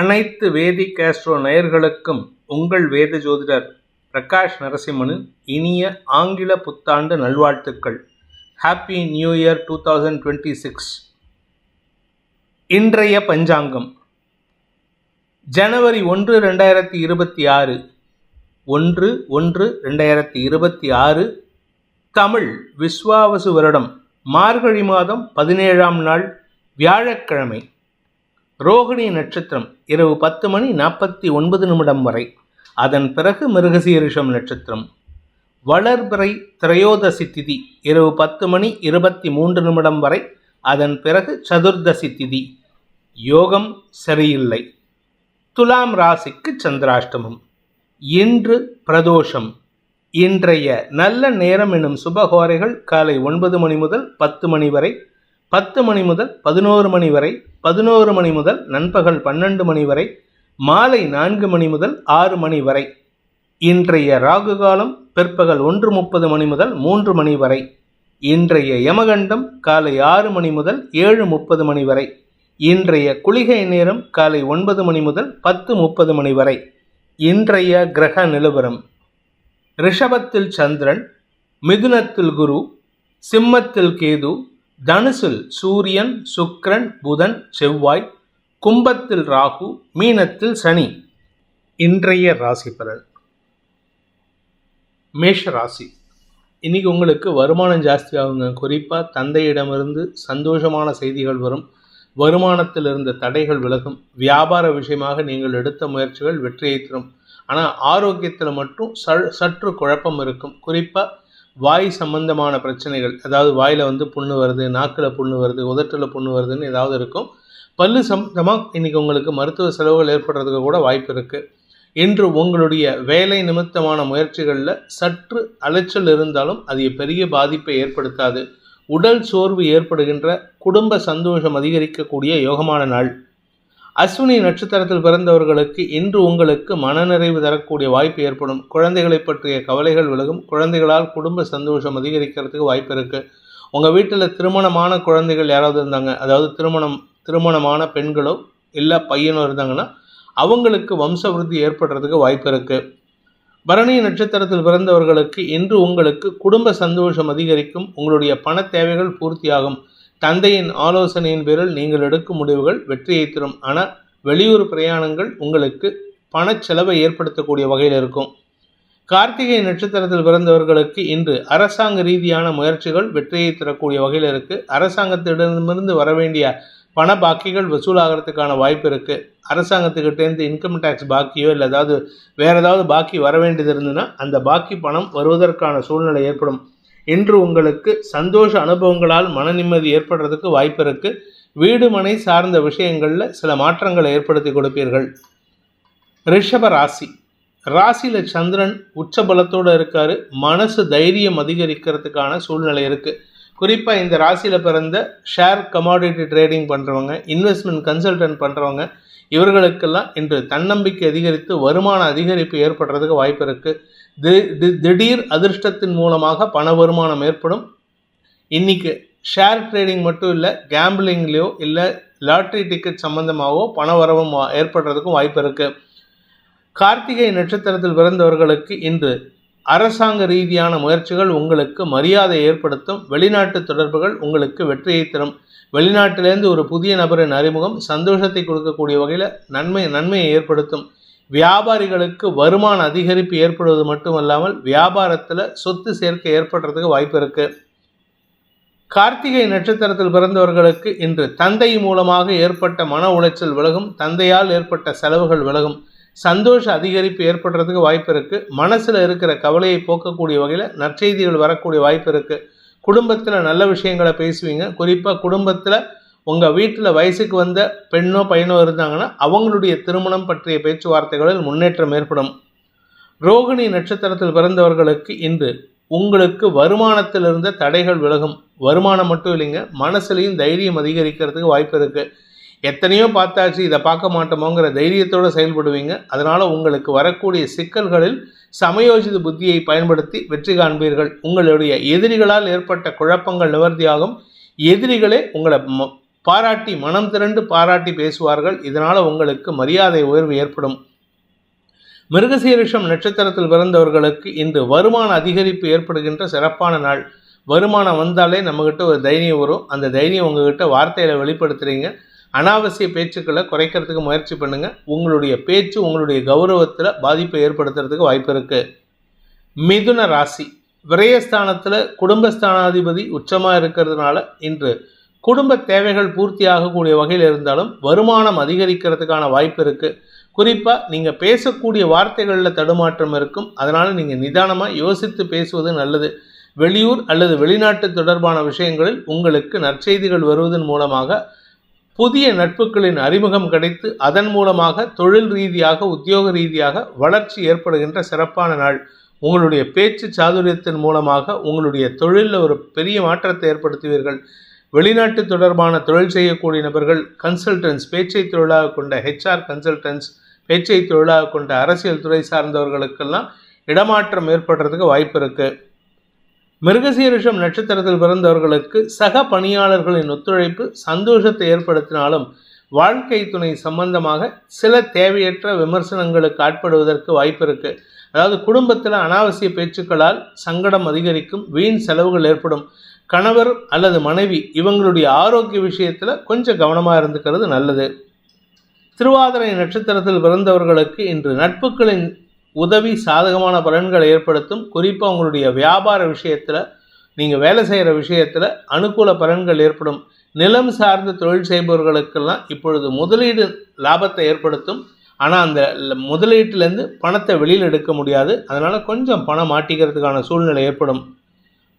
அனைத்து வேதி கேஸ்ட்ரோ நேயர்களுக்கும் உங்கள் வேத ஜோதிடர் பிரகாஷ் நரசிம்மனின் இனிய ஆங்கில புத்தாண்டு நல்வாழ்த்துக்கள். Happy new year two thousand twenty six இன்றைய பஞ்சாங்கம். ஜனவரி ஒன்று ரெண்டாயிரத்தி இருபத்தி ஆறு ஒன்று ஒன்று ரெண்டாயிரத்தி இருபத்தி ஆறு தமிழ் விஸ்வாவசு வருடம் மார்கழி மாதம் பதினேழாம் நாள் வியாழக்கிழமை. ரோகிணி நட்சத்திரம் இரவு பத்து மணி நாற்பத்தி ஒன்பது நிமிடம் வரை. அதன் பிறகு மிருகசீரிஷம் நட்சத்திரம். வளர்பிறை திரையோதசி திதி இரவு பத்து மணி இருபத்தி மூன்று நிமிடம் வரை. அதன் பிறகு சதுர்தசி திதி. யோகம் சரியில்லை. துலாம் ராசிக்கு சந்திராஷ்டமம். இன்று பிரதோஷம். இன்றைய நல்ல நேரம் எனும் சுபகோரைகள் காலை ஒன்பது மணி முதல் பத்து மணி வரை. பத்து மணி முதல் பதினோரு மணி வரை பதினோரு மணி முதல் நண்பகல் பன்னெண்டு மணி வரை மாலை நான்கு மணி முதல் ஆறு மணி வரை. இன்றைய ராகு காலம் பிற்பகல் ஒன்று முப்பது மணி முதல் மூன்று மணி வரை. இன்றைய யமகண்டம் காலை ஆறு மணி முதல் ஏழு முப்பது மணி வரை. இன்றைய குளிகை நேரம் காலை ஒன்பது மணி முதல் பத்து முப்பது மணி வரை. இன்றைய கிரக நிலவரம். ரிஷபத்தில் சந்திரன் மிதுனத்தில் குரு சிம்மத்தில் கேது தனுசில் சூரியன் சுக்ரன் புதன் செவ்வாய் கும்பத்தில் ராகு மீனத்தில் சனி. இன்றைய ராசி பலன் மேஷ ராசி இன்னைக்கு உங்களுக்கு வருமானம் ஜாஸ்தியாகுங்க குறிப்பாக தந்தையிடமிருந்து சந்தோஷமான செய்திகள் வரும். வருமானத்தில் இருந்த தடைகள் விலகும். வியாபார விஷயமாக நீங்கள் எடுத்த முயற்சிகள் வெற்றியை தரும். ஆனால் ஆரோக்கியத்தில் மட்டும் ச சற்று குழப்பம் இருக்கும். குறிப்பாக வாய் சம்பந்தமான பிரச்சனைகள் அதாவது வாயில் வந்து புண்ணு வருது நாக்கில் புண்ணு வருது உதட்டில் புண்ணு வருதுன்னு ஏதாவது இருக்கும். பல்லு சம்பந்தமாக இன்றைக்கி உங்களுக்கு மருத்துவ செலவுகள் ஏற்படுறதுக்கு கூட வாய்ப்பு இருக்குது இன்று உங்களுடைய வேலை நிமித்தமான முயற்சிகளில் சற்று அலைச்சல் இருந்தாலும் அது பெரிய பாதிப்பை ஏற்படுத்தாது. உடல் சோர்வு ஏற்படுகின்ற குடும்ப சந்தோஷம் அதிகரிக்கக்கூடிய யோகமான நாள். அஸ்வினி நட்சத்திரத்தில் பிறந்தவர்களுக்கு இன்று உங்களுக்கு மனநிறைவு தரக்கூடிய வாய்ப்பு ஏற்படும். குழந்தைகளை பற்றிய கவலைகள் விலகும். குழந்தைகளால் குடும்ப சந்தோஷம் அதிகரிக்கிறதுக்கு வாய்ப்பு இருக்குது உங்கள் வீட்டில் திருமணமான குழந்தைகள் யாராவது இருந்தாங்க? அதாவது திருமணம் திருமணமான பெண்களோ இல்லை பையனோ இருந்தாங்கன்னா அவங்களுக்கு வம்சவிருத்தி ஏற்படுறதுக்கு வாய்ப்பு இருக்குது பரணி நட்சத்திரத்தில் பிறந்தவர்களுக்கு இன்று உங்களுக்கு குடும்ப சந்தோஷம் அதிகரிக்கும். உங்களுடைய பண தேவைகள் பூர்த்தியாகும். தந்தையின் ஆலோசனையின் பேரில் நீங்கள் எடுக்கும் முடிவுகள் வெற்றியை தரும். ஆனால் வெளியூர் பிரயாணங்கள் உங்களுக்கு பண செலவை ஏற்படுத்தக்கூடிய வகையில் இருக்கும். கார்த்திகை நட்சத்திரத்தில் பிறந்தவர்களுக்கு இன்று அரசாங்க ரீதியான முயற்சிகள் வெற்றியை தரக்கூடிய வகையில் இருக்குது அரசாங்கத்திடமிருந்து வர வேண்டிய பண பாக்கிகள் வசூலாகிறதுக்கான வாய்ப்பு இருக்குது அரசாங்கத்துக்கிட்டேருந்து இன்கம் டேக்ஸ் பாக்கியோ இல்லை ஏதாவது வேறு ஏதாவது பாக்கி வர வேண்டியது இருந்ததுன்னா அந்த பாக்கி பணம் வருவதற்கான சூழ்நிலை ஏற்படும். இன்று உங்களுக்கு சந்தோஷ அனுபவங்களால் மன நிம்மதி ஏற்படுறதுக்கு வாய்ப்பு இருக்குது வீடு மனை சார்ந்த விஷயங்களில் சில மாற்றங்களை ஏற்படுத்தி கொடுப்பீர்கள். ரிஷப ராசி. ராசியில் சந்திரன் உச்ச பலத்தோடு இருக்கார். மனசு தைரியம் அதிகரிக்கிறதுக்கான சூழ்நிலை இருக்குது குறிப்பாக இந்த ராசியில் பிறந்த ஷேர் கமாடிட்டி ட்ரேடிங் பண்ணுறவங்க இன்வெஸ்ட்மெண்ட் கன்சல்டன்ட் பண்ணுறவங்க இவர்களுக்கெல்லாம் இன்று தன்னம்பிக்கை அதிகரித்து வருமான அதிகரிப்பு ஏற்படுறதுக்கு வாய்ப்பு இருக்குது திடீர் அதிர்ஷ்டத்தின் மூலமாக பண வருமானம் ஏற்படும். இன்றைக்கி ஷேர் ட்ரேடிங் மட்டும் இல்லை கேம்பிளிங்லேயோ இல்லை லாட்ரி டிக்கெட் சம்மந்தமாகவோ பண வரவும் ஏற்படுறதுக்கும் வாய்ப்பு இருக்குது கார்த்திகை நட்சத்திரத்தில் பிறந்தவர்களுக்கு இன்று அரசாங்க ரீதியான முயற்சிகள் உங்களுக்கு மரியாதை ஏற்படுத்தும். வெளிநாட்டு தொடர்புகள் உங்களுக்கு வெற்றியை தரும். வெளிநாட்டிலேருந்து ஒரு புதிய நபரின் அறிமுகம் சந்தோஷத்தை கொடுக்கக்கூடிய வகையில் நன்மை நன்மையை ஏற்படுத்தும். வியாபாரிகளுக்கு வருமான அதிகரிப்பு ஏற்படுவது மட்டுமல்லாமல் வியாபாரத்தில் சொத்து சேர்க்கை ஏற்படுறதுக்கு வாய்ப்பு இருக்குது கார்த்திகை நட்சத்திரத்தில் பிறந்தவர்களுக்கு இன்று தந்தை மூலமாக ஏற்பட்ட மன உளைச்சல் விலகும் தந்தையால் ஏற்பட்ட செலவுகள் விலகும். சந்தோஷ அதிகரிப்பு ஏற்படுறதுக்கு வாய்ப்பு இருக்குது மனசில் இருக்கிற கவலையை போக்கக்கூடிய வகையில் நற்செய்திகள் வரக்கூடிய வாய்ப்பு இருக்குது குடும்பத்தில் நல்ல விஷயங்களை பேசுவீங்க. குறிப்பாக குடும்பத்தில் உங்கள் வீட்டில் வயசுக்கு வந்த பெண்ணோ பையனோ இருந்தாங்கன்னா அவங்களுடைய திருமணம் பற்றிய பேச்சுவார்த்தைகளில் முன்னேற்றம் ஏற்படும். ரோகிணி நட்சத்திரத்தில் பிறந்தவர்களுக்கு இன்று உங்களுக்கு வருமானத்தில் இருந்த தடைகள் விலகும். வருமானம் மட்டும் இல்லைங்க மனசுலையும் தைரியம் அதிகரிக்கிறதுக்கு வாய்ப்பு இருக்குது எத்தனையோ பார்த்தாச்சு இதை பார்க்க மாட்டோமோங்கிற தைரியத்தோடு செயல்படுவீங்க. அதனால் உங்களுக்கு வரக்கூடிய சிக்கல்களில் சமயோஜித புத்தியை பயன்படுத்தி வெற்றி காண்பீர்கள். உங்களுடைய எதிரிகளால் ஏற்பட்ட குழப்பங்கள் நிவர்த்தியாகும். எதிரிகளே உங்களை பாராட்டி மனம் திரண்டு பாராட்டி பேசுவார்கள். இதனால் உங்களுக்கு மரியாதை உயர்வு ஏற்படும். மிருகசீரிஷம் நட்சத்திரத்தில் பிறந்தவர்களுக்கு இன்று வருமான அதிகரிப்பு ஏற்படுகின்ற சிறப்பான நாள். வருமானம் வந்தாலே நம்மக்கிட்ட ஒரு தைரியம் வரும். அந்த தைரியம் உங்ககிட்ட வார்த்தையில் வெளிப்படுத்துறீங்க. அனாவசிய பேச்சுக்களை குறைக்கிறதுக்கு முயற்சி பண்ணுங்க. உங்களுடைய பேச்சு உங்களுடைய கௌரவத்தில் பாதிப்பை ஏற்படுத்துறதுக்கு வாய்ப்பு இருக்கு. மிதுன ராசி. விரயஸ்தானத்தில் குடும்பஸ்தானாதிபதி உச்சமாக இருக்கிறதுனால இன்று குடும்ப தேவைகள் பூர்த்தி ஆகக்கூடிய வகையில் இருந்தாலும் வருமானம் அதிகரிக்கிறதுக்கான வாய்ப்பு இருக்குது குறிப்பாக நீங்கள் பேசக்கூடிய வார்த்தைகளில் தடுமாற்றம் இருக்கும். அதனால் நீங்கள் நிதானமாக யோசித்து பேசுவது நல்லது. வெளியூர் அல்லது வெளிநாட்டு தொடர்பான விஷயங்களில் உங்களுக்கு நற்செய்திகள் வருவதன் மூலமாக புதிய நட்புகளின் அறிமுகம் கிடைத்து அதன் மூலமாக தொழில் ரீதியாக உத்தியோக ரீதியாக வளர்ச்சி ஏற்படுகின்ற சிறப்பான நாள். உங்களுடைய பேச்சு சாதுரியத்தின் மூலமாக உங்களுடைய தொழிலில் ஒரு பெரிய மாற்றத்தை ஏற்படுத்துவீர்கள். வெளிநாட்டு தொடர்பான தொழில் செய்யக்கூடிய நபர்கள் கன்சல்டன்ஸ் பேச்சை தொழிலாக கொண்ட ஹெச்ஆர் கன்சல்டன்ஸ் பேச்சை தொழிலாக கொண்ட அரசியல் துறை சார்ந்தவர்களுக்கெல்லாம் இடமாற்றம் ஏற்படுறதுக்கு வாய்ப்பு இருக்குது மிருகசீரிஷம் நட்சத்திரத்தில் பிறந்தவர்களுக்கு சக பணியாளர்களின் ஒத்துழைப்பு சந்தோஷத்தை ஏற்படுத்தினாலும் வாழ்க்கை துணை சம்பந்தமாக சில தேவையற்ற விமர்சனங்களுக்கு ஆட்படுவதற்கு வாய்ப்பு இருக்குது அதாவது குடும்பத்தில் அனாவசிய பேச்சுக்களால் சங்கடம் அதிகரிக்கும் வீண் செலவுகள் ஏற்படும். கணவர் அல்லது மனைவி இவங்களுடைய ஆரோக்கிய விஷயத்தில் கொஞ்சம் கவனமாக இருந்துக்கிறது நல்லது. திருவாதிரை நட்சத்திரத்தில் பிறந்தவர்களுக்கு இன்று நட்புகளின் உதவி சாதகமான பலன்களை ஏற்படுத்தும். குறிப்பாக உங்களுடைய வியாபார விஷயத்தில் நீங்கள் வேலை செய்கிற விஷயத்தில் அனுகூல பலன்கள் ஏற்படும். நிலம் சார்ந்த தொழில் செய்பவர்களுக்கெல்லாம் இப்பொழுது முதலீடு லாபத்தை ஏற்படுத்தும். ஆனால் அந்த முதலீட்டிலேருந்து பணத்தை வெளியில் எடுக்க முடியாது. அதனால் கொஞ்சம் பணம் மாட்டிக்கிறதுக்கான சூழ்நிலை ஏற்படும்.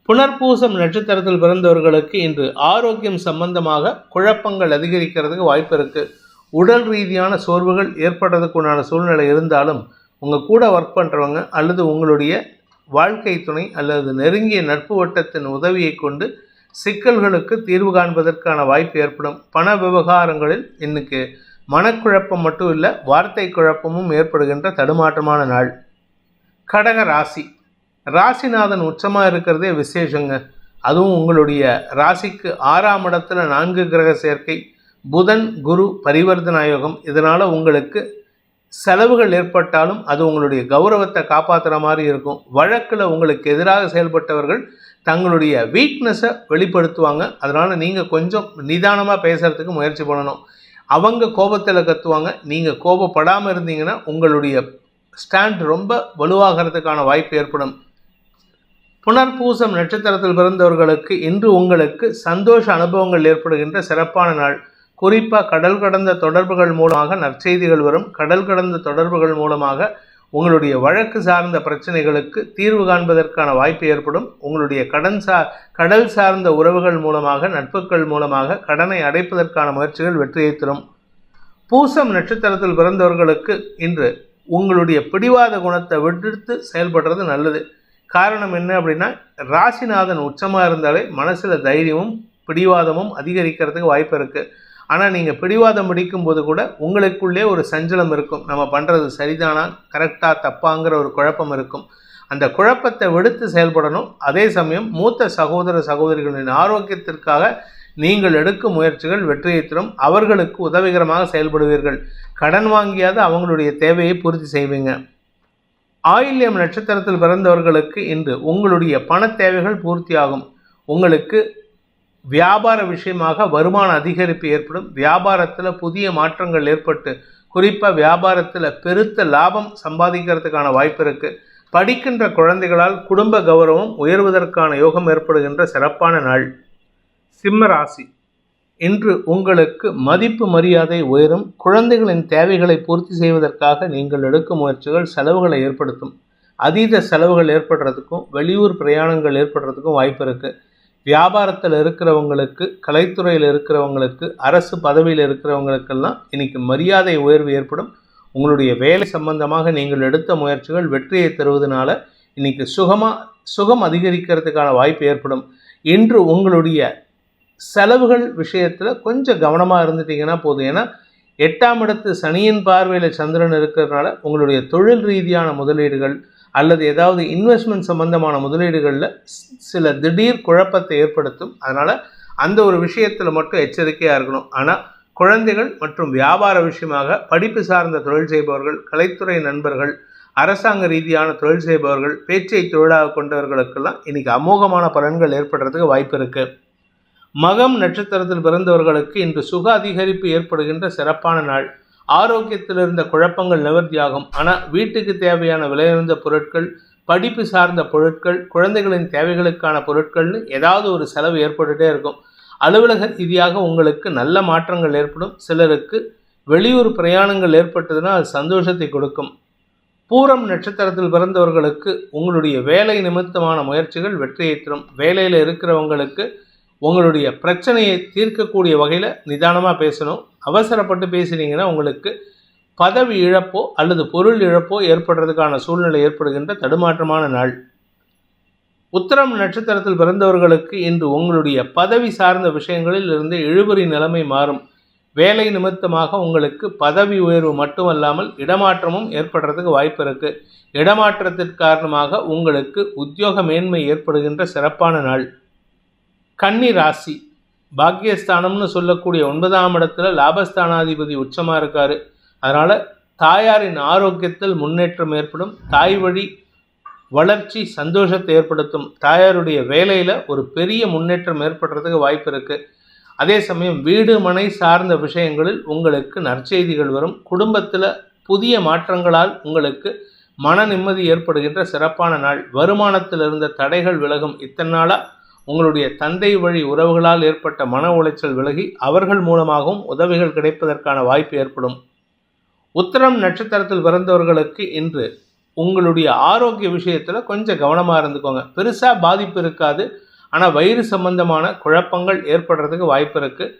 புனர்பூசம் நட்சத்திரத்தில் பிறந்தவர்களுக்கு இன்று ஆரோக்கியம் சம்பந்தமாக குழப்பங்கள் அதிகரிக்கிறதுக்கு வாய்ப்பு இருக்குது உடல் ரீதியான சோர்வுகள் ஏற்படுறதுக்குண்டான சூழ்நிலை இருந்தாலும் உங்கள் கூட ஒர்க் பண்ணுறவங்க அல்லது உங்களுடைய வாழ்க்கை துணை அல்லது நெருங்கிய நட்பு வட்டத்தின் உதவியை கொண்டு சிக்கல்களுக்கு தீர்வு காண்பதற்கான வாய்ப்பு ஏற்படும். பண விவகாரங்களில் இன்னைக்கு மனக்குழப்பம் மட்டும் இல்லை வார்த்தை குழப்பமும் ஏற்படுகின்ற தடுமாற்றமான நாள். கடக ராசி. ராசிநாதன் உச்சமாக இருக்கிறதே விசேஷங்க. அதுவும் உங்களுடைய ராசிக்கு ஆறாம் இடத்துல நான்கு கிரக சேர்க்கை புதன் குரு பரிவர்த்தன யோகம் இதனால் உங்களுக்கு செலவுகள் ஏற்பட்டாலும் அது உங்களுடைய கௌரவத்தை காப்பாற்றுற மாதிரி இருக்கும். வழக்கில் உங்களுக்கு எதிராக செயல்பட்டவர்கள் தங்களுடைய வீக்னஸை வெளிப்படுத்துவாங்க. அதனால் நீங்கள் கொஞ்சம் நிதானமாக பேசுகிறதுக்கு முயற்சி பண்ணணும். அவங்க கோபத்தில் கத்துவாங்க. நீங்கள் கோபப்படாமல் இருந்தீங்கன்னா உங்களுடைய ஸ்டாண்ட் ரொம்ப வலுவாகிறதுக்கான வாய்ப்பு ஏற்படும். புனர்பூசம் நட்சத்திரத்தில் பிறந்தவர்களுக்கு இன்று உங்களுக்கு சந்தோஷ அனுபவங்கள் ஏற்படுகின்ற சிறப்பான நாள். குறிப்பாக கடல் கடந்த தொடர்புகள் மூலமாக நற்செய்திகள் வரும். கடல் கடந்த தொடர்புகள் மூலமாக உங்களுடைய வழக்கு சார்ந்த பிரச்சனைகளுக்கு தீர்வு காண்பதற்கான வாய்ப்பு ஏற்படும். உங்களுடைய கடன் சா கடல் சார்ந்த உறவுகள் மூலமாக நட்புகள் மூலமாக கடனை அடைப்பதற்கான முயற்சிகள் வெற்றியை தரும். பூசம் நட்சத்திரத்தில் பிறந்தவர்களுக்கு இன்று உங்களுடைய பிடிவாத குணத்தை விடுத்து செயல்படுறது நல்லது. காரணம் என்ன அப்படின்னா ராசிநாதன் உச்சமாக இருந்தாலே மனசில் தைரியமும் பிடிவாதமும் அதிகரிக்கிறதுக்கு வாய்ப்பு இருக்குது ஆனால் நீங்கள் பிடிவாதம் முடிக்கும்போது கூட உங்களுக்குள்ளே ஒரு சஞ்சலம் இருக்கும். நம்ம பண்ணுறது சரிதானா கரெக்டாக தப்பாங்கிற ஒரு குழப்பம் இருக்கும். அந்த குழப்பத்தை விடுத்து செயல்படணும். அதே சமயம் மூத்த சகோதர சகோதரிகளின் ஆரோக்கியத்திற்காக நீங்கள் எடுக்கும் முயற்சிகள் வெற்றியை தரும். அவர்களுக்கு உதவிகரமாக செயல்படுவீர்கள். கடன் வாங்கியாவது அவங்களுடைய தேவையை பூர்த்தி செய்வீங்க. ஆயில்யம் நட்சத்திரத்தில் பிறந்தவர்களுக்கு இன்று உங்களுடைய பண தேவைகள் பூர்த்தியாகும். உங்களுக்கு வியாபார விஷயமாக வருமான அதிகரிப்பு ஏற்படும். வியாபாரத்தில் புதிய மாற்றங்கள் ஏற்பட்டு குறிப்பாக வியாபாரத்தில் பெருத்த லாபம் சம்பாதிக்கிறதுக்கான வாய்ப்பு இருக்குது படிக்கின்ற குழந்தைகளால் குடும்ப கௌரவம் உயர்வதற்கான யோகம் ஏற்படுகின்ற சிறப்பான நாள். சிம்ம ராசி. இன்று உங்களுக்கு மதிப்பு மரியாதை உயரும். குழந்தைகளின் தேவைகளை பூர்த்தி செய்வதற்காக நீங்கள் எடுக்கும் முயற்சிகள் செலவுகளை ஏற்படுத்தும். அதீத செலவுகள் ஏற்படுறதுக்கும் வெளியூர் பிரயாணங்கள் ஏற்படுறதுக்கும் வாய்ப்பு இருக்குது வியாபாரத்தில் இருக்கிறவங்களுக்கு கலைத்துறையில் இருக்கிறவங்களுக்கு அரசு பதவியில் இருக்கிறவங்களுக்கெல்லாம் இன்னைக்கு மரியாதை உயர்வு ஏற்படும். உங்களுடைய வேலை சம்பந்தமாக நீங்கள் எடுத்த முயற்சிகள் வெற்றியை தருவதனால இன்னைக்கு சுகமாக சுகம் அதிகரிக்கிறதுக்கான வாய்ப்பு ஏற்படும். இன்று உங்களுடைய செலவுகள் விஷயத்தில் கொஞ்சம் கவனமாக இருந்துட்டீங்கன்னா போதும். ஏன்னா எட்டாம் இடத்து சனியின் பார்வையில் சந்திரன் இருக்கிறதுனால உங்களுடைய தொழில் ரீதியான முதலீடுகள் அல்லது ஏதாவது இன்வெஸ்ட்மெண்ட் சம்பந்தமான முதலீடுகளில் சில திடீர் குழப்பத்தை ஏற்படுத்தும். அதனால் அந்த ஒரு விஷயத்தில் மட்டும் எச்சரிக்கையாக இருக்கணும். ஆனால் குழந்தைகள் மற்றும் வியாபார விஷயமாக படிப்பு சார்ந்த தொழில் செய்பவர்கள் கலைத்துறை நண்பர்கள் அரசாங்க ரீதியான தொழில் செய்பவர்கள் பேச்சை தொழிலாக கொண்டவர்களுக்கெல்லாம் இன்னைக்கு அமோகமான பலன்கள் ஏற்படுறதுக்கு வாய்ப்பு இருக்கு. மகம் நட்சத்திரத்தில் பிறந்தவர்களுக்கு இன்று சுக அதிகரிப்பு ஏற்படுகின்ற சிறப்பான நாள். ஆரோக்கியத்தில் இருந்த குழப்பங்கள் நிவர்த்தியாகும் ஆனால் வீட்டுக்கு தேவையான விலையுறந்த பொருட்கள் படிப்பு சார்ந்த பொருட்கள் குழந்தைகளின் தேவைகளுக்கான பொருட்கள்னு ஏதாவது ஒரு செலவு ஏற்பட்டுகிட்டே இருக்கும். அலுவலக ரீதியாக உங்களுக்கு நல்ல மாற்றங்கள் ஏற்படும். சிலருக்கு வெளியூர் பிரயாணங்கள் ஏற்பட்டதுன்னா அது சந்தோஷத்தை கொடுக்கும். பூரம் நட்சத்திரத்தில் பிறந்தவர்களுக்கு உங்களுடைய வேலை நிமித்தமான முயற்சிகள் வெற்றியை தரும். வேலையில் இருக்கிறவங்களுக்கு உங்களுடைய பிரச்சனையை தீர்க்கக்கூடிய வகையில் நிதானமாக பேசணும். அவசரப்பட்டு பேசினீங்கன்னா உங்களுக்கு பதவி இழப்போ அல்லது பொருள் இழப்போ ஏற்படுறதுக்கான சூழ்நிலை ஏற்படுகின்ற தடுமாற்றமான நாள். உத்தரம் நட்சத்திரத்தில் பிறந்தவர்களுக்கு இன்று உங்களுடைய பதவி சார்ந்த விஷயங்களில் இருந்து இழுபறி நிலைமை மாறும். வேலை நிமித்தமாக உங்களுக்கு பதவி உயர்வு மட்டுமல்லாமல் இடமாற்றமும் ஏற்படுறதுக்கு வாய்ப்பு இருக்கு. இடமாற்றத்திற்கு காரணமாக உங்களுக்கு உத்தியோக மேன்மை ஏற்படுகின்ற சிறப்பான நாள். கன்னி ராசி. பாக்கியஸ்தானம்னு சொல்லக்கூடிய ஒன்பதாம் இடத்துல லாபஸ்தானாதிபதி உச்சமாக இருக்காரு. அதனால் தாயாரின் ஆரோக்கியத்தில் முன்னேற்றம் ஏற்படும். தாய் வழி வளர்ச்சி சந்தோஷத்தை ஏற்படுத்தும். தாயாருடைய வேலையில் ஒரு பெரிய முன்னேற்றம் ஏற்படுறதுக்கு வாய்ப்பு இருக்குது அதே சமயம் வீடு மனை சார்ந்த விஷயங்களில் உங்களுக்கு நற்செய்திகள் வரும். குடும்பத்தில் புதிய மாற்றங்களால் உங்களுக்கு மன நிம்மதி ஏற்படுகின்ற சிறப்பான நாள். வருமானத்தில் இருந்த தடைகள் விலகும். இத்தனை நாளாக உங்களுடைய தந்தை வழி உறவுகளால் ஏற்பட்ட மன உளைச்சல் விலகி அவர்கள் மூலமாகவும் உதவிகள் கிடைப்பதற்கான வாய்ப்பு ஏற்படும். உத்தரம் நட்சத்திரத்தில் பிறந்தவர்களுக்கு இன்று உங்களுடைய ஆரோக்கிய விஷயத்தில் கொஞ்சம் கவனமாக இருந்துக்கோங்க. பெருசாக பாதிப்பு இருக்காது. ஆனால் வயிறு சம்பந்தமான குழப்பங்கள் ஏற்படுறதுக்கு வாய்ப்பு இருக்குது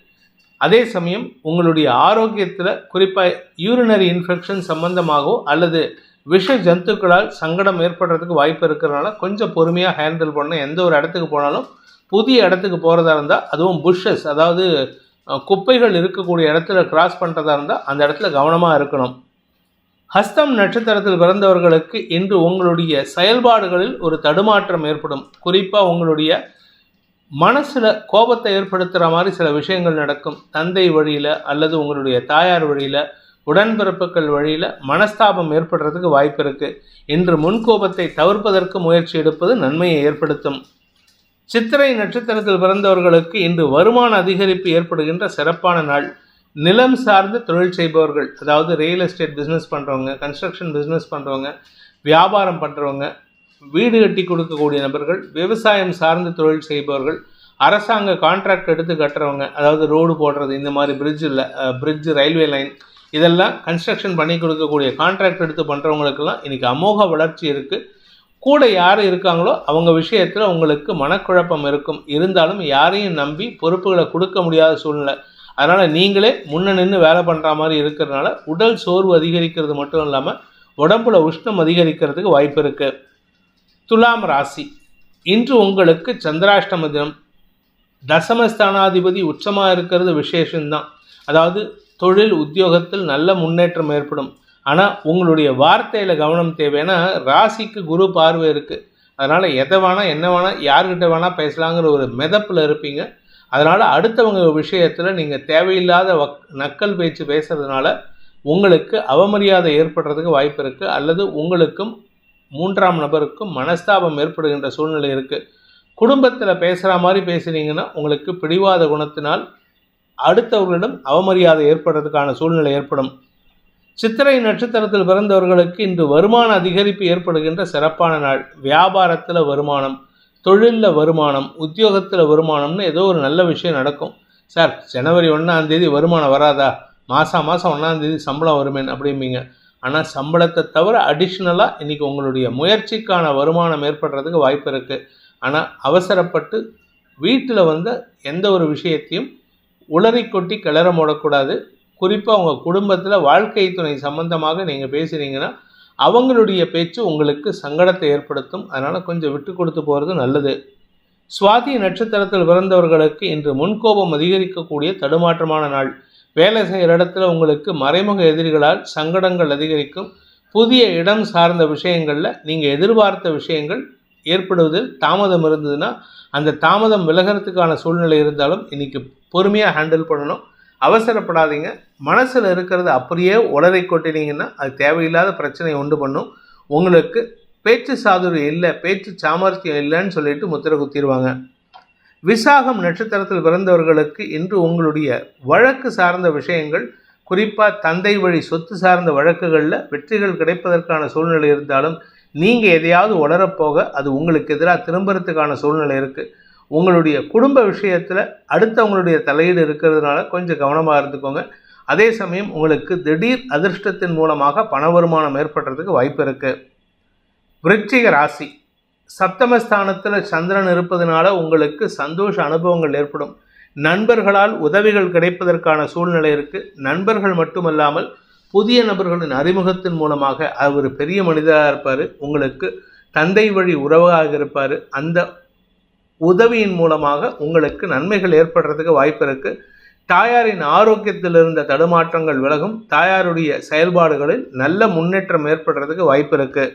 அதே சமயம் உங்களுடைய ஆரோக்கியத்தில் குறிப்பாக யூரினரி இன்ஃபெக்ஷன் சம்பந்தமாகவோ அல்லது விஷ ஜந்துக்களால் சங்கடம் ஏற்படுறதுக்கு வாய்ப்பு இருக்கிறனால கொஞ்சம் பொறுமையாக ஹேண்டில் பண்ணணும். எந்த ஒரு இடத்துக்கு போனாலும் புதிய இடத்துக்கு போகிறதா இருந்தால் அதுவும் புஷ்ஷஸ் அதாவது குப்பைகள் இருக்கக்கூடிய இடத்துல கிராஸ் பண்ணுறதா இருந்தால் அந்த இடத்துல கவனமாக இருக்கணும். ஹஸ்தம் நட்சத்திரத்தில் பிறந்தவர்களுக்கு இன்று உங்களுடைய செயல்பாடுகளில் ஒரு தடுமாற்றம் ஏற்படும். குறிப்பாக உங்களுடைய மனசில் கோபத்தை ஏற்படுத்துகிற மாதிரி சில விஷயங்கள் நடக்கும். தந்தை வழியில் அல்லது உங்களுடைய தாயார் வழியில் உடன்பிறப்புகள் வழியில் மனஸ்தாபம் ஏற்படுறதுக்கு வாய்ப்பு இருக்குது இன்று முன்கோபத்தை தவிர்ப்பதற்கு முயற்சி எடுப்பது நன்மையை ஏற்படுத்தும். சித்திரை நட்சத்திரத்தில் பிறந்தவர்களுக்கு இன்று வருமான அதிகரிப்பு ஏற்படுகின்ற சிறப்பான நாள். நிலம் சார்ந்து தொழில் செய்பவர்கள் அதாவது ரியல் எஸ்டேட் பிஸ்னஸ் பண்ணுறவங்க கன்ஸ்ட்ரக்ஷன் பிஸ்னஸ் பண்ணுறவங்க வியாபாரம் பண்ணுறவங்க வீடு கட்டி கொடுக்கக்கூடிய நபர்கள் விவசாயம் சார்ந்து தொழில் செய்பவர்கள் அரசாங்க கான்ட்ராக்ட் எடுத்து கட்டுறவங்க அதாவது ரோடு போடுறது இந்த மாதிரி பிரிட்ஜில் பிரிட்ஜ் ரயில்வே லைன் இதெல்லாம் கன்ஸ்ட்ரக்ஷன் பண்ணி கொடுக்கக்கூடிய கான்ட்ராக்ட் எடுத்து பண்ணுறவங்களுக்கெல்லாம் இன்றைக்கி அமோக வளர்ச்சி இருக்குது கூட யார் இருக்காங்களோ அவங்க விஷயத்தில் உங்களுக்கு மனக்குழப்பம் இருக்கும். இருந்தாலும் யாரையும் நம்பி பொறுப்புகளை கொடுக்க முடியாத சூழ்நிலை. அதனால் நீங்களே முன்ன நின்று வேலை பண்ணுற மாதிரி இருக்கிறதுனால உடல் சோர்வு அதிகரிக்கிறது மட்டும் இல்லாமல் உடம்புல உஷ்ணம் அதிகரிக்கிறதுக்கு வாய்ப்பு இருக்குது துலாம் ராசி. இன்று உங்களுக்கு சந்திராஷ்டம தினம். தசமஸ்தானாதிபதி உச்சமாக இருக்கிறது விசேஷம்தான். அதாவது தொழில் உத்தியோகத்தில் நல்ல முன்னேற்றம் ஏற்படும். ஆனால் உங்களுடைய வார்த்தையில் கவனம் தேவைன்னா ராசிக்கு குரு பார்வை இருக்குது அதனால் எதை வேணால் என்ன வேணால் யார்கிட்ட வேணால் பேசலாங்கிற ஒரு மிதப்பில் இருப்பீங்க. அதனால் அடுத்தவங்க விஷயத்தில் நீங்கள் தேவையில்லாத வக் நக்கல் பேச்சு பேசுறதுனால உங்களுக்கு அவமரியாதை ஏற்படுறதுக்கு வாய்ப்பு இருக்குது அல்லது உங்களுக்கும் மூன்றாம் நபருக்கும் மனஸ்தாபம் ஏற்படுகின்ற சூழ்நிலை இருக்குது குடும்பத்தில் பேசுகிற மாதிரி பேசுனீங்கன்னா உங்களுக்கு பிடிவாத குணத்தினால் அடுத்தவர்களிடம் அவமரியாதை ஏற்படுறதுக்கான சூழ்நிலை ஏற்படும். சித்திரை நட்சத்திரத்தில் பிறந்தவர்களுக்கு இன்று வருமான அதிகரிப்பு ஏற்படுகின்ற சிறப்பான நாள். வியாபாரத்தில் வருமானம் தொழிலில் வருமானம் உத்தியோகத்தில் வருமானம்னு ஏதோ ஒரு நல்ல விஷயம் நடக்கும். சார் ஜனவரி ஒன்றாம் தேதி வருமானம் வராதா? மாதம் மாதம் ஒன்றாம் தேதி சம்பளம் வருமேன் அப்படிம்பீங்க. ஆனால் சம்பளத்தை தவிர அடிஷ்னலாக இன்றைக்கி உங்களுடைய முயற்சிக்கான வருமானம் ஏற்படுறதுக்கு வாய்ப்பு இருக்குது ஆனால் அவசரப்பட்டு வீட்டில் வந்து எந்த ஒரு விஷயத்தையும் உளறி கொட்டி கிளற மூடக்கூடாது. குறிப்பாக உங்கள் குடும்பத்தில் வாழ்க்கை துணை சம்பந்தமாக நீங்கள் பேசுகிறீங்கன்னா அவங்களுடைய பேச்சு உங்களுக்கு சங்கடத்தை ஏற்படுத்தும். அதனால் கொஞ்சம் விட்டு கொடுத்து போகிறது நல்லது. சுவாதி நட்சத்திரத்தில் பிறந்தவர்களுக்கு இன்று முன்கோபம் அதிகரிக்கக்கூடிய தடுமாற்றமான நாள். வேலை செய்கிற இடத்துல உங்களுக்கு மறைமுக எதிரிகளால் சங்கடங்கள் அதிகரிக்கும். புதிய இடம் சார்ந்த விஷயங்களில் நீங்கள் எதிர்பார்த்த விஷயங்கள் ஏற்படுவதில் தாமதம் இருந்ததுன்னா அந்த தாமதம் விலகிறதுக்கான சூழ்நிலை இருந்தாலும் இன்றைக்கி பொறுமையாக ஹேண்டில் பண்ணணும். அவசரப்படாதீங்க. மனசில் இருக்கிறத அப்படியே உளரை கொட்டினீங்கன்னா அது தேவையில்லாத பிரச்சனையை உண்டு பண்ணும். உங்களுக்கு பேச்சு சாதுரியம் இல்லை பேச்சு சாமர்த்தியம் இல்லைன்னு சொல்லிட்டு முத்திரை குத்திடுவாங்க விசாகம் நட்சத்திரத்தில் பிறந்தவர்களுக்கு இன்று உங்களுடைய வழக்கு சார்ந்த விஷயங்கள் குறிப்பாக தந்தை வழி சொத்து சார்ந்த வழக்குகளில் வெற்றிகள் கிடைப்பதற்கான சூழ்நிலை இருந்தாலும் நீங்கள் எதையாவது உளரப்போக அது உங்களுக்கு எதிராக திரும்புறதுக்கான சூழ்நிலை இருக்குது உங்களுடைய குடும்ப விஷயத்தில் அடுத்தவங்களுடைய தலையீடு இருக்கிறதுனால கொஞ்சம் கவனமாக இருந்துக்கோங்க. அதே சமயம் உங்களுக்கு திடீர் அதிர்ஷ்டத்தின் மூலமாக பண வருமானம் ஏற்படுறதுக்கு வாய்ப்பு இருக்குது விருச்சிக ராசி. சப்தமஸ்தானத்தில் சந்திரன் இருப்பதனால உங்களுக்கு சந்தோஷ அனுபவங்கள் ஏற்படும். நண்பர்களால் உதவிகள் கிடைப்பதற்கான சூழ்நிலை இருக்குது நண்பர்கள் மட்டுமல்லாமல் புதிய நபர்களின் அறிமுகத்தின் மூலமாக அவர் பெரிய மனிதராக இருப்பார். உங்களுக்கு தந்தை வழி உறவாக இருப்பார். அந்த உதவியின் மூலமாக உங்களுக்கு நன்மைகள் ஏற்படுறதுக்கு வாய்ப்பு இருக்குது தாயாரின் ஆரோக்கியத்தில் இருந்த தடுமாற்றங்கள் விலகும். தாயாருடைய செயல்பாடுகளில் நல்ல முன்னேற்றம் ஏற்படுறதுக்கு வாய்ப்பு இருக்குது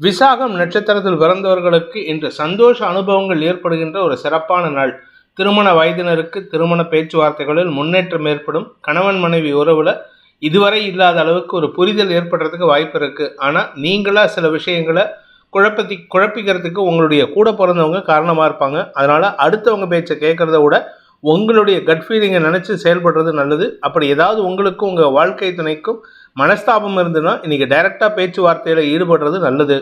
விசாகம் நட்சத்திரத்தில் பிறந்தவர்களுக்கு இன்று சந்தோஷ அனுபவங்கள் ஏற்படுகின்ற ஒரு சிறப்பான நாள். திருமண வயதினருக்கு திருமண பேச்சுவார்த்தைகளில் முன்னேற்றம் ஏற்படும். கணவன் மனைவி உறவில் இதுவரை இல்லாத அளவுக்கு ஒரு புரிதல் ஏற்படுறதுக்கு வாய்ப்பு இருக்குது ஆனால் நீங்களாக சில விஷயங்களை குழப்பத்தி குழப்பிக்கிறதுக்கு உங்களுடைய கூட பிறந்தவங்க காரணமாக இருப்பாங்க. அதனால் அடுத்தவங்க பேச்சை கேட்குறத விட உங்களுடைய கட் ஃபீலிங்கை நினச்சி செயல்படுறது நல்லது. அப்படி ஏதாவது உங்களுக்கும் உங்கள் வாழ்க்கை துணைக்கும் மனஸ்தாபம் இருந்ததுன்னா இன்றைக்கி டைரெக்டாக பேச்சுவார்த்தையில் ஈடுபடுறது நல்லது.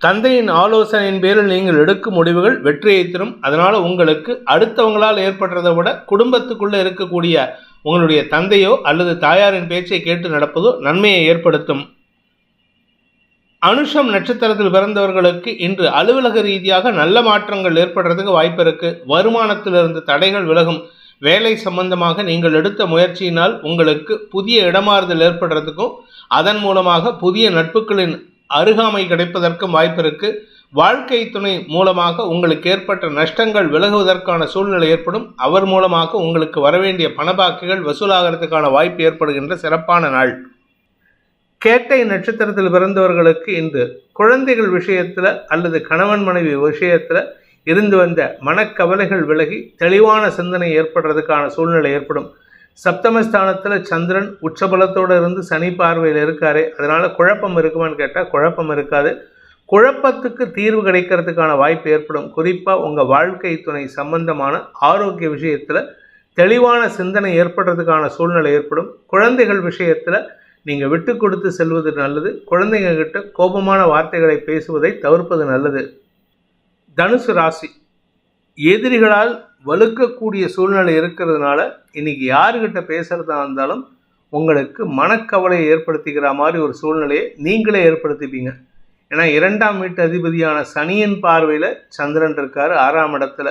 தந்தையின் ஆலோசனையின் பேரில் நீங்கள் எடுக்கும் முடிவுகள் வெற்றியை தரும். அதனால் உங்களுக்கு அடுத்தவங்களால் ஏற்படுறதை விட குடும்பத்துக்குள்ளே இருக்கக்கூடிய உங்களுடைய தந்தையோ அல்லது தாயாரின் பேச்சை கேட்டு நடப்பதோ நன்மையை ஏற்படுத்தும். அனுஷம் நட்சத்திரத்தில் பிறந்தவர்களுக்கு இன்று அலுவலக ரீதியாக நல்ல மாற்றங்கள் ஏற்படுறதுக்கு வாய்ப்பு இருக்கு. வருமானத்திலிருந்து தடைகள் விலகும். வேலை சம்பந்தமாக நீங்கள் எடுத்த முயற்சியினால் உங்களுக்கு புதிய இடமாறுதல் ஏற்படுறதுக்கும் அதன் மூலமாக புதிய நட்புகளின் அருகாமை கிடைப்பதற்கும் வாய்ப்பு இருக்குது வாழ்க்கை துணை மூலமாக உங்களுக்கு ஏற்பட்ட நஷ்டங்கள் விலகுவதற்கான சூழ்நிலை ஏற்படும். அவர் மூலமாக உங்களுக்கு வரவேண்டிய பணபாக்குகள் வசூலாகிறதுக்கான வாய்ப்பு ஏற்படுகின்ற சிறப்பான நாள். கேட்டை நட்சத்திரத்தில் பிறந்தவர்களுக்கு இன்று குழந்தைகள் விஷயத்தில் அல்லது கணவன் மனைவி விஷயத்தில் இருந்து வந்த மனக்கவலைகள் விலகி தெளிவான சிந்தனை ஏற்படுறதுக்கான சூழ்நிலை ஏற்படும். சப்தமஸ்தானத்தில் சந்திரன் உச்சபலத்தோடு இருந்து சனி பார்வையில் இருக்காரு. அதனால் குழப்பம் இருக்குமான்னு கேட்டால் குழப்பம் இருக்காது. குழப்பத்துக்கு தீர்வு கிடைக்கிறதுக்கான வாய்ப்பு ஏற்படும். குறிப்பாக உங்கள் வாழ்க்கை துணை சம்பந்தமான ஆரோக்கிய விஷயத்தில் தெளிவான சிந்தனை ஏற்படுறதுக்கான சூழ்நிலை ஏற்படும். குழந்தைகள் விஷயத்தில் நீங்கள் விட்டு கொடுத்து செல்வது நல்லது. குழந்தைங்கக்கிட்ட கோபமான வார்த்தைகளை பேசுவதை தவிர்ப்பது நல்லது. தனுசு ராசி. எதிரிகளால் வலுக்கக்கூடிய சூழ்நிலை இருக்கிறதுனால இன்னைக்கு யாருக்கிட்ட பேசுகிறதா இருந்தாலும் உங்களுக்கு மனக்கவலையை ஏற்படுத்திக்கிற மாதிரி ஒரு சூழ்நிலையை நீங்களே ஏற்படுத்திப்பீங்க. ஏன்னா இரண்டாம் வீட்டு அதிபதியான சனியின் பார்வையில் சந்திரன் இருக்கார். ஆறாம் இடத்துல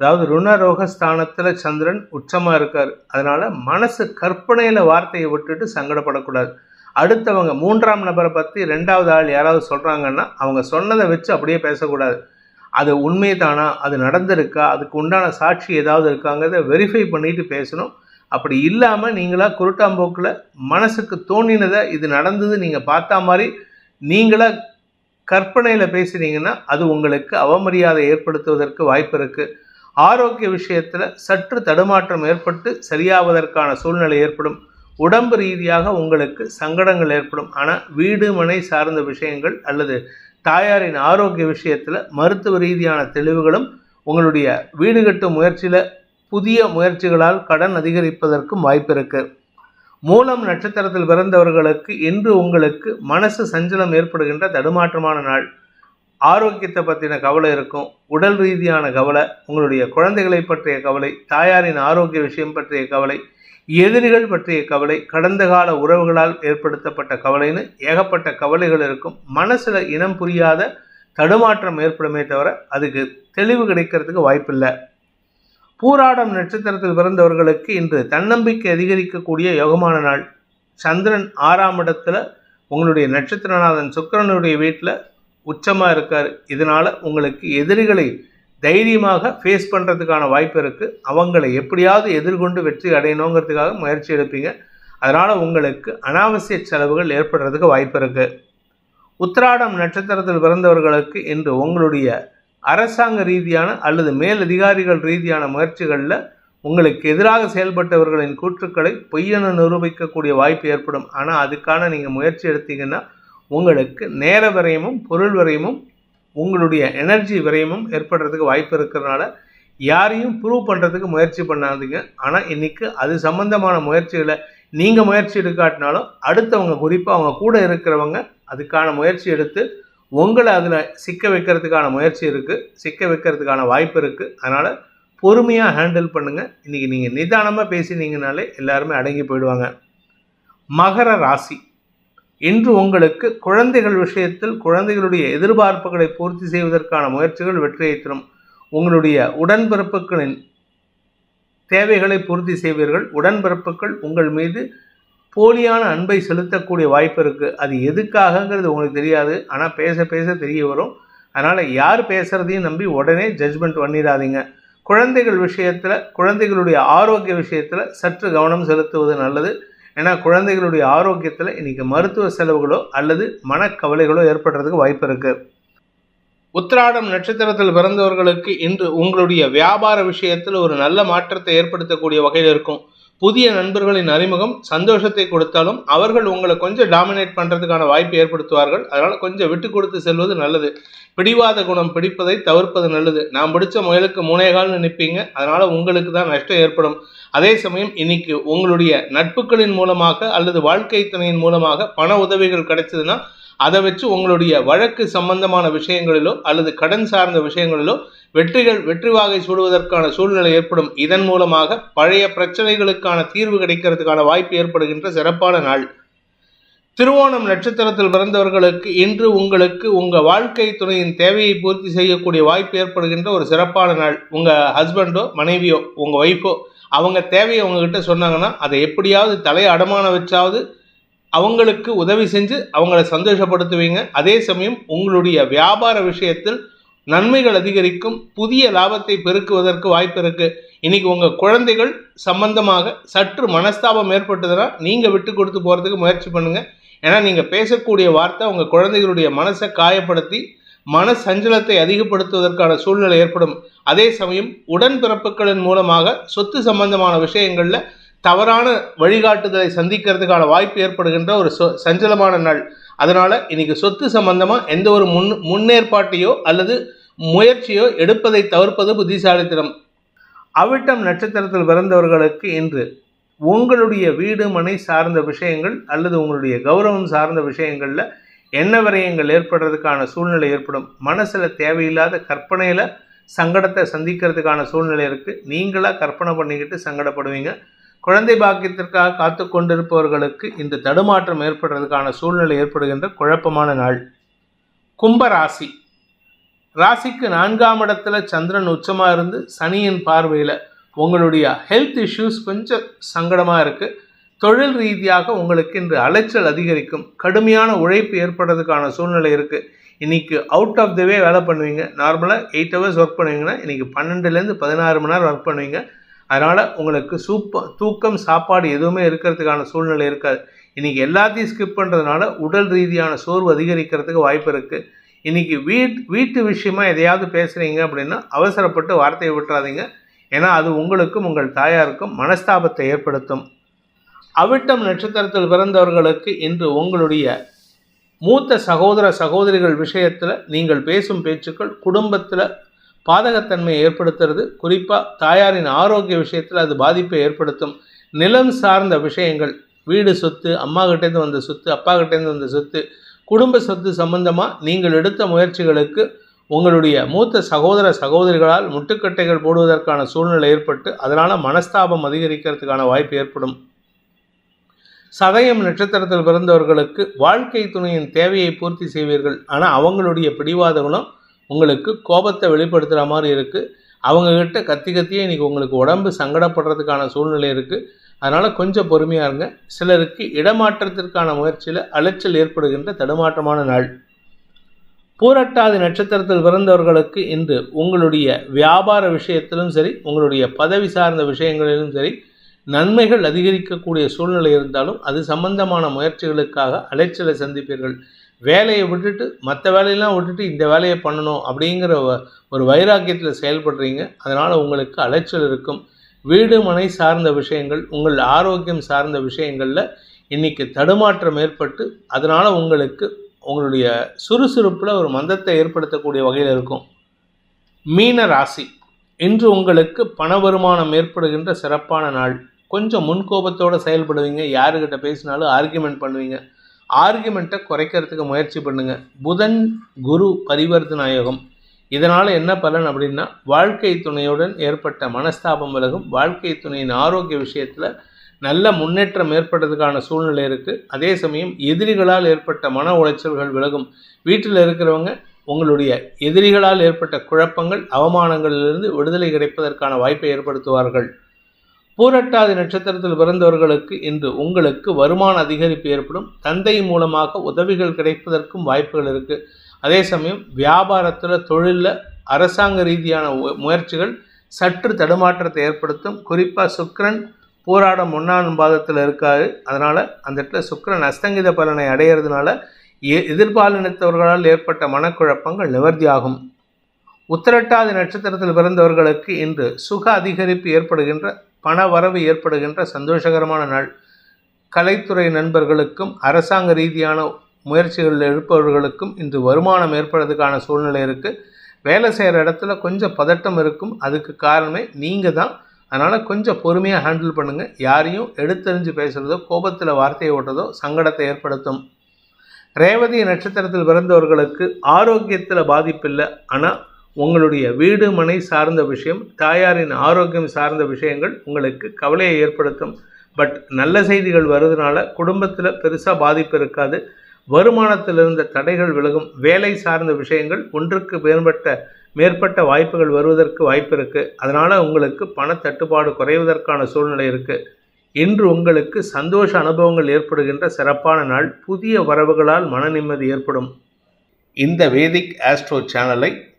அதாவது ருணரோக ஸ்தானத்தில் சந்திரன் உச்சமாக இருக்கார். அதனால் மனசு கற்பனையில் வார்த்தையை விட்டுட்டு சங்கடப்படக்கூடாது. அடுத்தவங்க மூன்றாம் நபரை பற்றி ரெண்டாவது ஆள் யாராவது சொல்கிறாங்கன்னா அவங்க சொன்னதை வச்சு அப்படியே பேசக்கூடாது. அது உண்மை தானா? அது நடந்திருக்கா? அதுக்கு உண்டான சாட்சி ஏதாவது இருக்காங்கிறத வெரிஃபை பண்ணிட்டு பேசணும். அப்படி இல்லாமல் நீங்களாக குருட்டாம்போக்கில் மனசுக்கு தோணினதை இது நடந்தது நீங்கள் பார்த்தா மாதிரி நீங்களாக கற்பனையில் பேசுனீங்கன்னா அது உங்களுக்கு அவமரியாதை ஏற்படுத்துவதற்கு வாய்ப்பு இருக்குது ஆரோக்கிய விஷயத்தில் சற்று தடுமாற்றம் ஏற்பட்டு சரியாவதற்கான சூழ்நிலை ஏற்படும். உடம்பு ரீதியாக உங்களுக்கு சங்கடங்கள் ஏற்படும். ஆனால் வீடு மனை சார்ந்த விஷயங்கள் அல்லது தாயாரின் ஆரோக்கிய விஷயத்தில் மருத்துவ ரீதியான தெளிவுகளும் உங்களுடைய வீடு கட்டும் முயற்சியில் புதிய முயற்சிகளால் கடன் அதிகரிப்பதற்கும் வாய்ப்பு இருக்குது மூலம் நட்சத்திரத்தில் பிறந்தவர்களுக்கு இன்று உங்களுக்கு மனசு சஞ்சலம் ஏற்படுகின்ற தடுமாற்றமான நாள். ஆரோக்கியத்தை பற்றின கவலை இருக்கும். உடல் ரீதியான கவலை உங்களுடைய குழந்தைகளை பற்றிய கவலை தாயாரின் ஆரோக்கிய விஷயம் பற்றிய கவலை எதிரிகள் பற்றிய கவலை கடந்த கால உறவுகளால் ஏற்படுத்தப்பட்ட கவலைன்னு ஏகப்பட்ட கவலைகள் இருக்கும். மனசில் இனம் புரியாத தடுமாற்றம் ஏற்படுமே தவிர அதுக்கு தெளிவு கிடைக்கிறதுக்கு வாய்ப்பில்லை. பூராடம் நட்சத்திரத்தில் பிறந்தவர்களுக்கு இன்று தன்னம்பிக்கை அதிகரிக்கக்கூடிய யோகமான நாள். சந்திரன் ஆறாம் இடத்துல உங்களுடைய நட்சத்திரநாதன் சுக்கிரனுடைய வீட்டில் உச்சமாக இருக்கார். இதனால் உங்களுக்கு எதிரிகளை தைரியமாக ஃபேஸ் பண்ணுறதுக்கான வாய்ப்பு இருக்குது அவங்களை எப்படியாவது எதிர்கொண்டு வெற்றி அடையணுங்கிறதுக்காக முயற்சி எடுப்பீங்க. அதனால் உங்களுக்கு அனாவசிய செலவுகள் ஏற்படுறதுக்கு வாய்ப்பு இருக்குது உத்திராடம் நட்சத்திரத்தில் பிறந்தவர்களுக்கு இன்று உங்களுடைய அரசாங்க ரீதியான அல்லது மேலதிகாரிகள் ரீதியான முயற்சிகளில் உங்களுக்கு எதிராக செயல்பட்டவர்களின் கூற்றுக்களை பொய்யென நிரூபிக்கக்கூடிய வாய்ப்பு ஏற்படும். ஆனால் அதுக்கான நீங்கள் முயற்சி எடுத்தீங்கன்னா உங்களுக்கு நேர விரயமும் பொருள் விரயமும் உங்களுடைய எனர்ஜி விரயமும் ஏற்படுறதுக்கு வாய்ப்பு இருக்கிறதுனால யாரையும் ப்ரூவ் பண்ணுறதுக்கு முயற்சி பண்ணாதீங்க. ஆனால் இன்றைக்கி அது சம்மந்தமான முயற்சிகளை நீங்கள் முயற்சி எடுக்காட்டினாலும் அடுத்தவங்க குறிப்பாக அவங்க கூட இருக்கிறவங்க அதுக்கான முயற்சி எடுத்து உங்களை அதில் சிக்க வைக்கிறதுக்கான முயற்சி இருக்குது சிக்க வைக்கிறதுக்கான வாய்ப்பு இருக்குது அதனால் பொறுமையாக ஹேண்டில் பண்ணுங்கள் இன்றைக்கி நீங்கள் நிதானமாக பேசினீங்கனாலே எல்லாருமே அடங்கி போயிடுவாங்க. மகர ராசி. இன்று உங்களுக்கு குழந்தைகள் விஷயத்தில் குழந்தைகளுடைய எதிர்பார்ப்புகளை பூர்த்தி செய்வதற்கான முயற்சிகள் வெற்றியை தரும். உங்களுடைய உடன்பிறப்புகளின் தேவைகளை பூர்த்தி செய்வீர்கள். உடன்பிறப்புகள் உங்கள் மீது போலியான அன்பை செலுத்தக்கூடிய வாய்ப்பு இருக்குது அது எதுக்காகங்கிறது உங்களுக்கு தெரியாது. ஆனால் பேச பேச தெரிய வரும். அதனால் யார் பேசுகிறதையும் நம்பி உடனே ஜட்ஜ்மெண்ட் பண்ணிடாதீங்க. குழந்தைகள் விஷயத்தில் குழந்தைகளுடைய ஆரோக்கிய விஷயத்தில் சற்று கவனம் செலுத்துவது நல்லது. ஏன்னா குழந்தைகளுடைய ஆரோக்கியத்தில் இன்றைக்கி மருத்துவ செலவுகளோ அல்லது மனக்கவலைகளோ ஏற்படுறதுக்கு வாய்ப்பு இருக்குது உத்திராடம் நட்சத்திரத்தில் பிறந்தவர்களுக்கு இன்று உங்களுடைய வியாபார விஷயத்தில் ஒரு நல்ல மாற்றத்தை ஏற்படுத்தக்கூடிய வகையில் இருக்கும். புதிய நண்பர்களின் அறிமுகம் சந்தோஷத்தை கொடுத்தாலும் அவர்கள் உங்களை கொஞ்சம் டாமினேட் பண்ணுறதுக்கான வாய்ப்பு ஏற்படுத்துவார்கள். அதனால் கொஞ்சம் விட்டு கொடுத்து செல்வது நல்லது. பிடிவாத குணம் பிடிப்பதை தவிர்ப்பது நல்லது. நான் பிடிச்ச முயலுக்கு மூணே நிற்பீங்க அதனால் உங்களுக்கு தான் நஷ்டம் ஏற்படும். அதே சமயம் இன்னைக்கு உங்களுடைய நட்புகளின் மூலமாக அல்லது வாழ்க்கை துணையின் மூலமாக பண உதவிகள் கிடைச்சதுன்னா அதை வச்சு உங்களுடைய வழக்கு சம்பந்தமான விஷயங்களிலோ அல்லது கடன் சார்ந்த விஷயங்களிலோ வெற்றிகள் வெற்றி வாகை சூடுவதற்கான சூழ்நிலை ஏற்படும். இதன் மூலமாக பழைய பிரச்சனைகளுக்கான தீர்வு கிடைக்கிறதுக்கான வாய்ப்பு ஏற்படுகின்ற சிறப்பான நாள். திருவோணம் நட்சத்திரத்தில் பிறந்தவர்களுக்கு இன்று உங்களுக்கு உங்கள் வாழ்க்கை துணையின் தேவையை பூர்த்தி செய்யக்கூடிய வாய்ப்பு ஏற்படுகின்ற ஒரு சிறப்பான நாள். உங்கள் ஹஸ்பண்டோ மனைவியோ உங்கள் ஒய்ஃபோ அவங்க தேவையை உங்ககிட்ட சொன்னாங்கன்னா அதை எப்படியாவது தலையை அடமான வச்சாவது அவங்களுக்கு உதவி செஞ்சு அவங்கள சந்தோஷப்படுத்துவீங்க. அதே சமயம் உங்களுடைய வியாபார விஷயத்தில் நன்மைகள் அதிகரிக்கும் புதிய லாபத்தை பெருக்குவதற்கு வாய்ப்பு இருக்கு. இன்னைக்கு உங்க குழந்தைகள் சம்பந்தமாக சற்று மனஸ்தாபம் ஏற்பட்டதுன்னா நீங்க விட்டு கொடுத்து போறதுக்கு முயற்சி பண்ணுங்க. ஏன்னா நீங்க பேசக்கூடிய வார்த்தை உங்க குழந்தைகளுடைய மனசை காயப்படுத்தி மன சஞ்சலத்தை அதிகப்படுத்துவதற்கான சூழ்நிலை ஏற்படும். அதே சமயம் உடன்பிறப்புகளின் மூலமாக சொத்து சம்பந்தமான விஷயங்கள்ல தவறான வழிகாட்டுதலை சந்திக்கிறதுக்கான வாய்ப்பு ஏற்படுகின்ற ஒரு சொ சஞ்சலமான நாள். அதனால் இன்றைக்கி சொத்து சம்பந்தமாக எந்த ஒரு முன் முன்னேற்பாட்டையோ அல்லது முயற்சியோ எடுப்பதை தவிர்ப்பது புத்திசாலித்தனம். அவிட்டம் நட்சத்திரத்தில் பிறந்தவர்களுக்கு இன்று உங்களுடைய வீடு மனை சார்ந்த விஷயங்கள் அல்லது உங்களுடைய கௌரவம் சார்ந்த விஷயங்களில் என்ன விரயங்கள் ஏற்படுறதுக்கான சூழ்நிலை ஏற்படும்? மனசில் தேவையில்லாத கற்பனையில் சங்கடத்தை சந்திக்கிறதுக்கான சூழ்நிலை இருக்குது நீங்களாக கற்பனை பண்ணிக்கிட்டு சங்கடப்படுவீங்க. குழந்தை பாக்கியத்திற்காக காத்து கொண்டிருப்பவர்களுக்கு இந்த தடுமாற்றம் ஏற்படுறதுக்கான சூழ்நிலை ஏற்படுகின்ற குழப்பமான நாள். கும்ப ராசி. ராசிக்கு நான்காம் இடத்துல சந்திரன் உச்சமாக இருந்து சனியின் பார்வையில் உங்களுடைய ஹெல்த் இஷ்யூஸ் கொஞ்சம் சங்கடமாக இருக்குது தொழில் ரீதியாக உங்களுக்கு இன்று அலைச்சல் அதிகரிக்கும். கடுமையான உழைப்பு ஏற்படுறதுக்கான சூழ்நிலை இருக்குது இன்றைக்கி அவுட் ஆஃப் த வே வேலை பண்ணுவீங்க. நார்மலாக எயிட் ஹவர்ஸ் ஒர்க் பண்ணுவீங்கன்னா இன்றைக்கி பன்னெண்டுலேருந்து பதினாறு மணி நேரம் ஒர்க் பண்ணுவீங்க. அதனால் உங்களுக்கு சூப்ப தூக்கம் சாப்பாடு எதுவுமே இருக்கிறதுக்கான சூழ்நிலை இருக்காது. இன்றைக்கி எல்லாத்தையும் ஸ்கிப் பண்ணுறதுனால உடல் ரீதியான சோர்வு அதிகரிக்கிறதுக்கு வாய்ப்பு இருக்குது இன்றைக்கி வீட் வீட்டு விஷயமாக எதையாவது பேசுகிறீங்க அப்படின்னா அவசரப்பட்டு வார்த்தையை விட்டுறாதீங்க. ஏன்னா அது உங்களுக்கும் உங்கள் தாயாருக்கும் மனஸ்தாபத்தை ஏற்படுத்தும். அவிட்டம் நட்சத்திரத்தில் பிறந்தவர்களுக்கு இன்று உங்களுடைய மூத்த சகோதர சகோதரிகள் விஷயத்தில் நீங்கள் பேசும் பேச்சுக்கள் குடும்பத்தில் பாதகத்தன்மையை ஏற்படுத்துறது குறிப்பாக தாயாரின் ஆரோக்கிய விஷயத்தில் அது பாதிப்பை ஏற்படுத்தும். நிலம் சார்ந்த விஷயங்கள் வீடு சொத்து அம்மா கிட்டேருந்து வந்த சொத்து அப்பா கிட்டேருந்து வந்த சொத்து குடும்ப சொத்து சம்பந்தமாக நீங்கள் எடுத்த முயற்சிகளுக்கு உங்களுடைய மூத்த சகோதர சகோதரிகளால் முட்டுக்கட்டைகள் போடுவதற்கான சூழ்நிலை ஏற்பட்டு அதனால் மனஸ்தாபம் அதிகரிக்கிறதுக்கான வாய்ப்பு ஏற்படும். சதயம் நட்சத்திரத்தில் பிறந்தவர்களுக்கு வாழ்க்கை துணையின் தேவையை பூர்த்தி செய்வீர்கள். ஆனால் அவங்களுடைய பிடிவாத குணம் உங்களுக்கு கோபத்தை வெளிப்படுத்துகிற மாதிரி இருக்குது அவங்கக்கிட்ட கத்தி கத்தியே இன்றைக்கி உங்களுக்கு உடம்பு சங்கடப்படுறதுக்கான சூழ்நிலை இருக்குது அதனால் கொஞ்சம் பொறுமையாக இருங்க. சிலருக்கு இடமாற்றத்திற்கான முயற்சியில் அலைச்சல் ஏற்படுகின்ற தடுமாற்றமான நாள். பூரட்டாதி நட்சத்திரத்தில் பிறந்தவர்களுக்கு இன்று உங்களுடைய வியாபார விஷயத்திலும் சரி உங்களுடைய பதவி சார்ந்த விஷயங்களிலும் சரி நன்மைகள் அதிகரிக்கக்கூடிய சூழ்நிலை இருந்தாலும் அது சம்பந்தமான முயற்சிகளுக்காக அலைச்சலை சந்திப்பீர்கள். வேலையை விட்டுட்டு மற்ற வேலையெல்லாம் விட்டுட்டு இந்த வேலையை பண்ணணும் அப்படிங்கிற வ- ஒரு வைராக்கியத்தில் செயல்படுறீங்க. அதனால் உங்களுக்கு அலைச்சல் இருக்கும். வீடு மனை சார்ந்த விஷயங்கள் உங்கள் ஆரோக்கியம் சார்ந்த விஷயங்களில் இன்னைக்கு தடுமாற்றம் ஏற்பட்டு அதனால் உங்களுக்கு உங்களுடைய சுறுசுறுப்பில் ஒரு மந்தத்தை ஏற்படுத்தக்கூடிய வகையில் இருக்கும். மீன ராசி. இன்று உங்களுக்கு பண வருமானம் ஏற்படுகின்ற சிறப்பான நாள். கொஞ்சம் முன்கோபத்தோடு செயல்படுவீங்க. யாருக்கிட்ட பேசினாலும் ஆர்கியூமெண்ட் பண்ணுவீங்க. ஆர்குமெண்ட்டை குறைக்கிறதுக்கு முயற்சி பண்ணுங்க. புதன் குரு பரிவர்த்தன யோகம் இதனால் என்ன பலன் அப்படின்னா வாழ்க்கை துணையுடன் ஏற்பட்ட மனஸ்தாபம் விலகும். வாழ்க்கை துணையின் ஆரோக்கிய விஷயத்தில் நல்ல முன்னேற்றம் ஏற்படுறதுக்கான சூழ்நிலை இருக்குது அதே சமயம் எதிரிகளால் ஏற்பட்ட மன உளைச்சல்கள் விலகும். வீட்டில் இருக்கிறவங்க உங்களுடைய எதிரிகளால் ஏற்பட்ட குழப்பங்கள் அவமானங்களிலிருந்து விடுதலை கிடைப்பதற்கான வாய்ப்பை ஏற்படுத்துவார்கள். பூரட்டாதி நட்சத்திரத்தில் பிறந்தவர்களுக்கு இன்று உங்களுக்கு வருமான அதிகரிப்பு ஏற்படும். தந்தை மூலமாக உதவிகள் கிடைப்பதற்கும் வாய்ப்புகள் இருக்குது அதே சமயம் வியாபாரத்தில் தொழிலில் அரசாங்க ரீதியான முயற்சிகள் சற்று தடுமாற்றத்தை ஏற்படுத்தும். குறிப்பாக சுக்கரன் போராடம் ஒன்றாம் பாதத்தில் இருக்காது அதனால் அந்த இடத்துல சுக்கரன் அஸ்தங்கித பலனை அடையிறதுனால எ- எதிர்பாலினத்தவர்களால் ஏற்பட்ட மனக்குழப்பங்கள் நிவர்த்தியாகும். உத்திரட்டாதி நட்சத்திரத்தில் பிறந்தவர்களுக்கு இன்று சுக அதிகரிப்பு ஏற்படுகின்ற பண வரவு ஏற்படுகின்ற சந்தோஷகரமான நாள். கலைத்துறை நண்பர்களுக்கும் அரசாங்க ரீதியான முயற்சிகளில் இருப்பவர்களுக்கும் இன்று வருமானம் ஏற்படுறதுக்கான சூழ்நிலை இருக்குது வேலை செய்கிற இடத்துல கொஞ்சம் பதட்டம் இருக்கும். அதுக்கு காரணமே நீங்கள் தான் அதனால் கொஞ்சம் பொறுமையாக ஹேண்டில் பண்ணுங்கள் யாரையும் எடுத்தெறிஞ்சு பேசுகிறதோ கோபத்தில் வார்த்தையை ஓட்டுறதோ சங்கடத்தை ஏற்படுத்தும். ரேவதி நட்சத்திரத்தில் பிறந்தவர்களுக்கு ஆரோக்கியத்தில் பாதிப்பில்லை. ஆனால் உங்களுடைய வீடு மனை சார்ந்த விஷயம் தாயாரின் ஆரோக்கியம் சார்ந்த விஷயங்கள் உங்களுக்கு கவலையை ஏற்படுத்தும். பட் நல்ல செய்திகள் வருதுனால குடும்பத்தில் பெருசாக பாதிப்பு இருக்காது. வருமானத்தில் இருந்த தடைகள் விலகும். வேலை சார்ந்த விஷயங்கள் ஒன்றுக்கு மேற்பட்ட மேற்பட்ட வாய்ப்புகள் வருவதற்கு வாய்ப்பு இருக்குது அதனால் உங்களுக்கு பணத்தட்டுப்பாடு குறைவதற்கான சூழ்நிலை இருக்குது இன்று உங்களுக்கு சந்தோஷ அனுபவங்கள் ஏற்படுகின்ற சிறப்பான நாள். புதிய வரவுகளால் மன நிம்மதி ஏற்படும். இந்த வேதிக் ஆஸ்ட்ரோ சேனலை